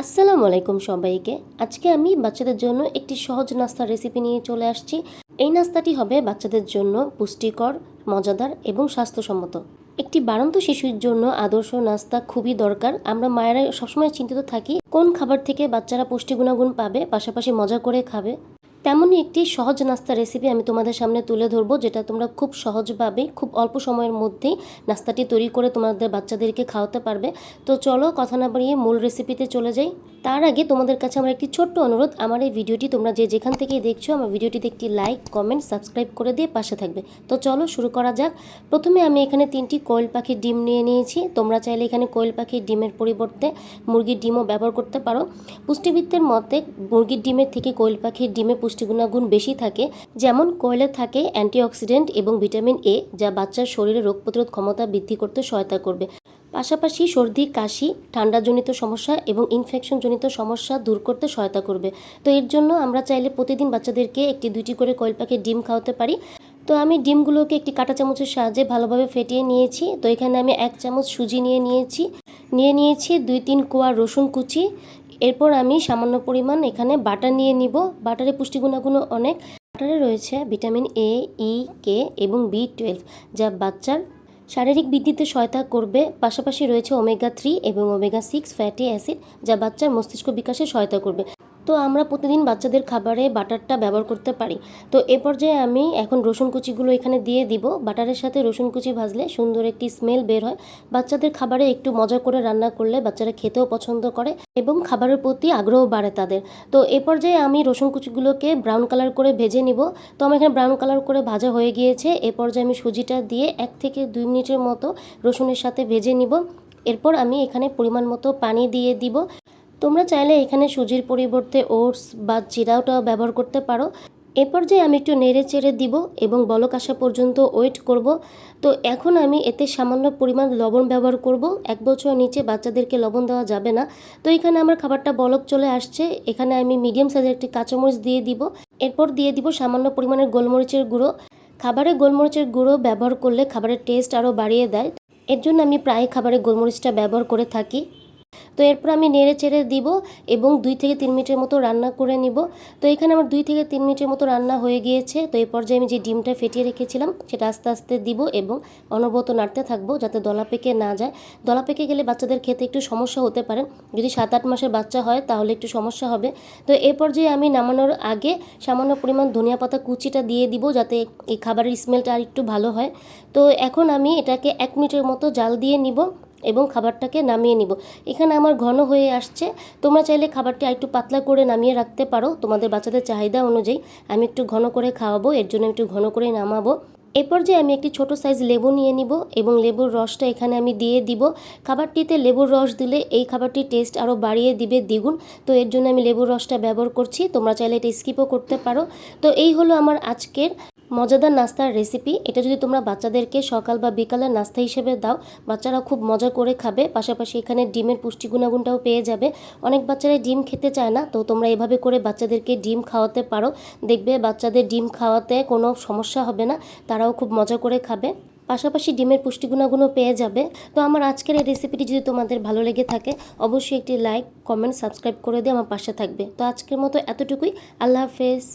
আসসালামু আলাইকুম সবাইকে। আজকে আমি বাচ্চাদের জন্য একটি সহজ নাস্তার রেসিপি নিয়ে চলে আসছি। এই নাস্তাটি হবে বাচ্চাদের জন্য পুষ্টিকর, মজাদার এবং স্বাস্থ্যসম্মত। একটি বাড়ন্ত শিশুর জন্য আদর্শ নাস্তা খুবই দরকার। আমরা মায়েরা সবসময় চিন্তিত থাকি কোন খাবার থেকে বাচ্চারা পুষ্টি গুণাগুণ পাবে, পাশাপাশি মজা করে খাবে। তেমনই একটি সহজ নাস্তা রেসিপি আমি তোমাদের সামনে তুলে ধরবো, যেটা তোমরা খুব সহজভাবে, খুব অল্প সময়ের মধ্যেই নাস্তাটি তৈরি করে তোমাদের বাচ্চাদেরকে খাওয়াতে পারবে। তো চলো কথা না বাড়িয়ে মূল রেসিপিতে চলে যাই। তার আগে তোমাদের কাছে আমার একটি ছোট্ট অনুরোধ, আমার এই ভিডিওটি তোমরা যে যেখান থেকেই দেখছ, আমার ভিডিওটিতে একটি লাইক কমেন্ট সাবস্ক্রাইব করে দিয়ে পাশে থাকবে। তো চলো শুরু করা যাক। প্রথমে আমি এখানে তিনটি কোয়েল পাখির ডিম নিয়ে নিয়েছি। তোমরা চাইলে এখানে কোয়েল পাখির ডিমের পরিবর্তে মুরগির ডিমও ব্যবহার করতে পারো। পুষ্টিবিদদের মতে, মুরগির ডিমের থেকে কোয়েল পাখির ডিমে পুষ্টি গুণাগুণ বেশি থাকে। যেমন কোয়েলে থাকে অ্যান্টিঅক্সিডেন্ট এবং ভিটামিন এ যা বাচ্চার শরীরে রোগ প্রতিরোধ ক্ষমতা বৃদ্ধি করতে সহায়তা করবে। পাশাপাশি সর্দি, কাশি, ঠান্ডাজনিত সমস্যা এবং ইনফেকশনজনিত সমস্যা দূর করতে সহায়তা করবে। তো এর জন্য আমরা চাইলে প্রতিদিন বাচ্চাদেরকে একটি, দুইটি করে কয়েল পাখির ডিম খাওয়াতে পারি। তো আমি ডিমগুলোকে একটি কাঁটা চামচের সাহায্যে ভালোভাবে ফেটিয়ে নিয়েছি। তো এখানে আমি এক চামচ সুজি নিয়ে নিয়েছি। নিয়ে নিয়েছি দুই, তিন কোয়া রসুন কুচি। এরপর আমি সামান্য পরিমাণ এখানে বাটার নিয়ে নিব। বাটারে পুষ্টি গুণাগুণ অনেক। বাটারে রয়েছে ভিটামিন এ ই কে এবং বি টুয়েলভ যা বাচ্চার শারীরিক বৃদ্ধিতে সহায়তা করবে, পাশাপাশি রয়েছে ওমেগা থ্রি এবং ওমেগা সিক্স ফ্যাটি অ্যাসিড যা বাচ্চার মস্তিষ্ক বিকাশে সহায়তা করবে। তো আমরা প্রতিদিন বাচ্চাদের খাবারে বাটারটা ব্যবহার করতে পারি। তো এ পর্যায়ে আমি এখন রসুন কুচিগুলো এখানে দিয়ে দিব। বাটারের সাথে রসুন কুচি ভাজলে সুন্দর একটি স্মেল বের হয়। বাচ্চাদের খাবারে একটু মজা করে রান্না করলে বাচ্চারা খেতেও পছন্দ করে এবং খাবারের প্রতি আগ্রহ বাড়ে তাদের। তো এ পর্যায়ে আমি রসুন কুচিগুলোকে ব্রাউন কালার করে ভেজে নিব। তো আমার এখানে ব্রাউন কালার করে ভাজা হয়ে গিয়েছে। এ পর্যায়ে আমি সুজিটা দিয়ে এক থেকে দুই মিনিটের মতো রসুনের সাথে ভেজে নিব। এরপর আমি এখানে পরিমাণ মতো পানি দিয়ে দিব। তোমরা চাইলে এখানে সুজির পরিবর্তে ওটস বা জিরাওটাও ব্যবহার করতে পারো। এ পর্যায়ে আমি একটু নেড়ে চেড়ে দিব এবং বলক আসা পর্যন্ত ওয়েট করব। তো এখন আমি এতে সামান্য পরিমাণ লবণ ব্যবহার করব। এক বছর নিচে বাচ্চাদেরকে লবণ দেওয়া যাবে না। তো এখানে আমার খাবারটা বলক চলে আসছে। এখানে আমি মিডিয়াম সাইজের একটি কাঁচামরিচ দিয়ে দিব। এরপর দিয়ে দিব সামান্য পরিমাণের গোলমরিচের গুঁড়ো। খাবারে গোলমরিচের গুঁড়ো ব্যবহার করলে খাবারের টেস্ট আরও বাড়িয়ে দেয়। এর জন্য আমি প্রায় খাবারে গোলমরিচটা ব্যবহার করে থাকি। তো এরপর আমি নেড়ে চেড়ে দিব এবং দুই থেকে তিন মিনিটের মতো রান্না করে নিব। তো এখানে আমার দুই থেকে তিন মিনিটের মতো রান্না হয়ে গিয়েছে। তো এই পর্যায়ে আমি যে ডিমটা ফেটিয়ে রেখেছিলাম, সেটা আস্তে আস্তে দিব এবং অনবরত নাড়তে থাকব যাতে দলা পেকে না যায়। দলা পেকে গেলে বাচ্চাদের খেতে একটু সমস্যা হতে পারে। যদি সাত আট মাসের বাচ্চা হয়, তাহলে একটু সমস্যা হবে। তো এই পর্যায়ে আমি নামানোর আগে সামান্য পরিমাণ ধনিয়া পাতা কুচিটা দিয়ে দিব যাতে এই খাবারের স্মেলটা আর একটু ভালো হয়। তো এখন আমি এটাকে এক মিনিটের মতো জাল দিয়ে নিব। এবং খাবারটাকে নামিয়ে নিব। এখানে আমার ঘন হয়ে আসছে। তোমরা চাইলে খাবারটি একটু পাতলা করে নামিয়ে রাখতে পারো। তোমাদের বাচ্চাদের চাহিদা অনুযায়ী আমি একটু ঘন করে খাওয়াবো, এর জন্য একটু ঘন করে নামাবো। এ পর্যায়ে আমি একটি ছোট সাইজ লেবু নিয়ে নিব এবং লেবুর রসটা এখানে আমি দিয়ে দিব। খাবারটিতে লেবুর রস দিলে এই খাবারটির টেস্ট আরও বাড়িয়ে দিবে দ্বিগুণ। তো এর জন্য আমি লেবুর রসটা ব্যবহার করছি। তোমরা চাইলে এটা স্কিপও করতে পারো। তো এই হলো আমার আজকের মজাদার নাস্তার রেসিপি এটা যদি তোমরা বাচ্চাদেরকে সকাল বা বিকালের নাস্তা হিসেবে দাও বাচ্চারা খুব মজা করে খাবে। পাশাপাশি এখানে ডিমের পুষ্টি গুণাগুণটাও পেয়ে যাবে। অনেক বাচ্চারা ডিম খেতে চায় না, তো তোমরা এভাবে করে বাচ্চাদেরকে ডিম খাওয়াতে পারো। দেখবে বাচ্চাদের ডিম খাওয়াতে কোনো সমস্যা হবে না, তারাও খুব মজা করে খাবে। পাশাপাশি ডিমের পুষ্টিগুণাগুণও পেয়ে যাবে। তো আমার আজকের এই রেসিপিটি যদি তোমাদের ভালো লেগে থাকে, অবশ্যই একটি লাইক কমেন্ট সাবস্ক্রাইব করে দিয়ে আমার পাশে থাকবে। তো আজকের মতো এতটুকুই। আল্লাহ হাফেজ।